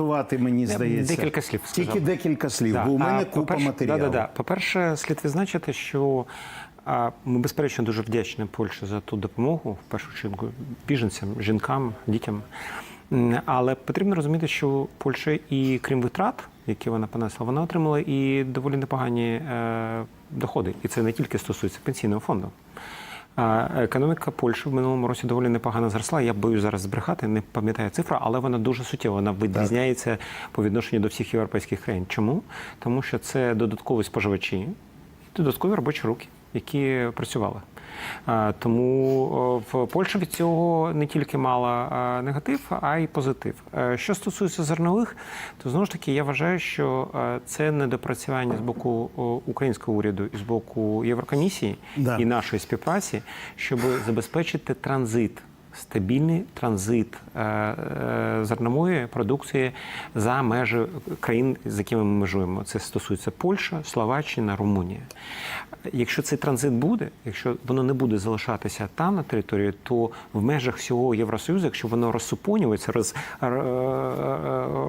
Тувати, мені здається. декілька слів Тільки декілька слів, Да. бо у мене А, купа по-перше- матеріалу. Да, да, да. По-перше, слід відзначити, що а, ми безперечно дуже вдячні Польщі за ту допомогу, в першу чергу біженцям, жінкам, дітям. Але потрібно розуміти, що Польща і крім витрат, які вона понесла, вона отримала і доволі непогані е, доходи. І це не тільки стосується пенсійного фонду. А, Економіка Польщі в минулому році доволі непогано зросла. Я боюсь зараз збрехати, не пам'ятаю цифру, але вона дуже суттєва. Вона відрізняється по відношенню до всіх європейських країн. Чому? Тому що це додаткові споживачі, додаткові робочі руки, які працювали. Тому в Польща від цього не тільки мала негатив, а й позитив. Е, Що стосується зернових, то знову ж таки я вважаю, що е, це недопрацювання з боку українського уряду і з боку Єврокомісії Да. і нашої співпраці, щоб забезпечити транзит. Стабільний транзит е, е, зернової продукції за межі країн, з якими ми межуємо. Це стосується Польща, Словаччина, Румунія. Якщо цей транзит буде, якщо воно не буде залишатися там на території, то в межах всього Євросоюзу, якщо воно розсупонюється, роз, е,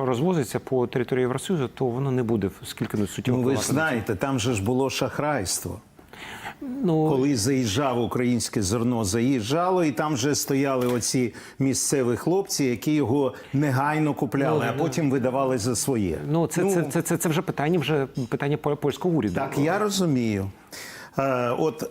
розвозиться по території Євросоюзу, то воно не буде скільки не суттєво. Ну, ви знаєте, там же ж було шахрайство. Ну, Коли заїжджав українське зерно, заїжджало, і там вже стояли оці місцеві хлопці, які його негайно купляли, а потім видавали за своє. Ну, це, це, це, це, це вже питання, вже питання по- польського уряду. Так, я розумію. Е, от